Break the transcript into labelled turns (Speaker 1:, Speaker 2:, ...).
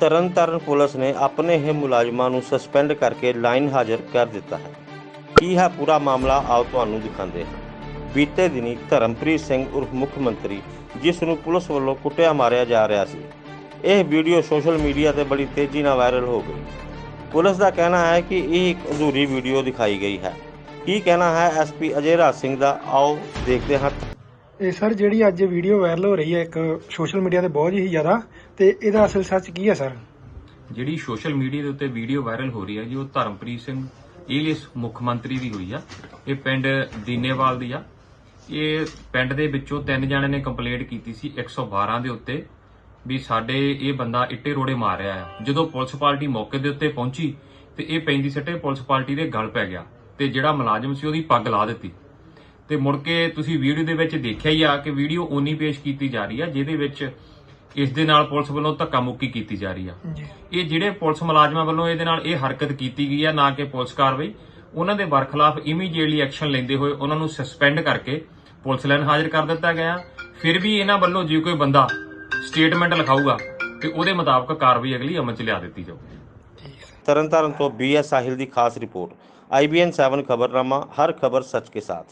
Speaker 1: Tarn Taran police ਨੇ ਆਪਣੇ ਹੀ ਮੁਲਾਜ਼ਮਾਂ ਨੂੰ ਸਸਪੈਂਡ ਕਰਕੇ ਲਾਈਨ ਹਾਜ਼ਰ ਕਰ ਦਿੱਤਾ ਹੈ। ਕੀ ਹੈ ਪੂਰਾ ਮਾਮਲਾ ਆਓ ਤੁਹਾਨੂੰ ਦਿਖਾਉਂਦੇ ਹਾਂ। ਬੀਤੇ ਦਿਨੀ ਧਰਮਪ੍ਰੀਤ ਸਿੰਘ ਉਰਫ ਮੁੱਖ ਮੰਤਰੀ, ਜਿਸ ਨੂੰ ਪੁਲਿਸ ਵੱਲੋਂ ਕੁੱਟਿਆ ਮਾਰਿਆ ਜਾ ਰਿਹਾ ਸੀ ਇਹ ਵੀਡੀਓ ਸੋਸ਼ਲ ਮੀਡੀਆ ਤੇ ਬੜੀ ਤੇਜ਼ੀ ਨਾਲ ਵਾਇਰਲ ਹੋ ਗਈ। ਪੁਲਿਸ ਦਾ ਕਹਿਣਾ ਹੈ ਕਿ ਇਹ ਇੱਕ ਅਧੂਰੀ ਵੀਡੀਓ ਦਿਖਾਈ ਗਈ ਹੈ। ਕੀ ਕਹਿਣਾ ਹੈ ਐਸਪੀ ਅਜੇ ਰਾਜ ਸਿੰਘ ਦਾ? ਆਓ ਦੇਖਦੇ ਹਾਂ।
Speaker 2: ਇਹ ਸਰ ਜਿਹੜੀ ਅੱਜ ਵੀਡੀਓ ਵਾਇਰਲ ਹੋ ਰਹੀ ਹੈ ਇੱਕ ਸੋਸ਼ਲ ਮੀਡੀਆ ਤੇ ਬਹੁਤ ਹੀ ਜ਼ਿਆਦਾ ਤੇ ਇਹਦਾ ਅਸਲ ਸੱਚ ਕੀ ਹੈ ਸਰ?
Speaker 3: ਜਿਹੜੀ ਸੋਸ਼ਲ ਮੀਡੀਆ ਦੇ ਉੱਤੇ ਵੀਡੀਓ ਵਾਇਰਲ ਹੋ ਰਹੀ ਹੈ ਜੀ ਉਹ ਧਰਮਪ੍ਰੀਤ ਸਿੰਘ ਏਲੀਸ ਮੁੱਖ ਮੰਤਰੀ ਦੀ ਹੋਈ ਆ। ਇਹ ਪਿੰਡ ਦੀਨੇਵਾਲ ਦੀ ਆ। ਇਹ ਪਿੰਡ ਦੇ ਵਿੱਚੋਂ ਤਿੰਨ ਜਣਿਆਂ ਨੇ ਕੰਪਲੇਂਟ ਕੀਤੀ ਸੀ 112 ਦੇ ਉੱਤੇ। ਵੀ ਸਾਡੇ ਇਹ ਬੰਦਾ ਇੱਟੇ ਰੋੜੇ ਮਾਰ ਰਿਹਾ ਹੈ। ਜਦੋਂ ਪੁਲਿਸ ਪਾਰਟੀ ਮੌਕੇ ਦੇ ਉੱਤੇ ਪਹੁੰਚੀ ਤੇ ਇਹ ਪੈਂਦੀ ਸੱਟੇ ਪੁਲਿਸ ਪਾਰਟੀ ਦੇ ਗਲ ਪੈ ਗਿਆ ਤੇ ਜਿਹੜਾ ਮੁਲਾਜ਼ਮ ਸੀ ਉਹਦੀ ਪੱਗ ਲਾ ਦਿੱਤੀ। ਤੇ ਮੁੜ ਕੇ ਤੁਸੀਂ ਵੀਡੀਓ ਦੇ ਵਿੱਚ ਦੇਖਿਆ ਹੀ ਆ ਕਿ ਵੀਡੀਓ ਓਨੀ ਪੇਸ਼ ਕੀਤੀ ਜਾ ਰਹੀ ਆ ਜਿਹਦੇ ਵਿੱਚ ਇਸ ਦੇ ਨਾਲ ਪੁਲਿਸ ਵੱਲੋਂ ਧੱਕਾ ਮੁੱਕੀ ਕੀਤੀ ਜਾ ਰਹੀ ਆ। ਇਹ ਜਿਹੜੇ ਪੁਲਿਸ ਮੁਲਾਜ਼ਮਾਂ ਵੱਲੋਂ ਇਹਦੇ ਨਾਲ ਇਹ ਹਰਕਤ ਕੀਤੀ ਗਈ ਆ ਨਾ ਕਿ ਪੁਲਿਸ ਕਾਰਵਾਈ ਉਹਨਾਂ ਦੇ ਬਰਖਲਾਫ ਇਮੀਡੀਏਟਲੀ ਐਕਸ਼ਨ ਲੈਂਦੇ ਹੋਏ ਉਹਨਾਂ ਨੂੰ ਸਸਪੈਂਡ ਕਰਕੇ ਪੁਲਿਸ ਲਾਈਨ ਹਾਜ਼ਰ ਕਰ ਦਿੱਤਾ ਗਿਆ। ਫਿਰ ਵੀ ਇਹਨਾਂ ਵੱਲੋਂ ਜੇ ਕੋਈ ਬੰਦਾ ਸਟੇਟਮੈਂਟ ਲਿਖਾਊਗਾ ਤੇ ਉਹਦੇ ਮੁਤਾਬਕ ਕਾਰਵਾਈ ਅਗਲੀ ਅਮਲ ਚ ਲਿਆ ਦਿੱਤੀ ਜਾਊਗੀ
Speaker 1: ਤਰਨਤਾਰਨ ਤੋਂ ਬੀਐਸ ਸਾਹਿਲ ਦੀ ਖਾਸ ਰਿਪੋਰਟ ਆਈਬੀਐਨ 7 ਖਬਰਨਾਮਾ, ਹਰ ਖਬਰ ਸੱਚ ਕੇ ਸਾਥ।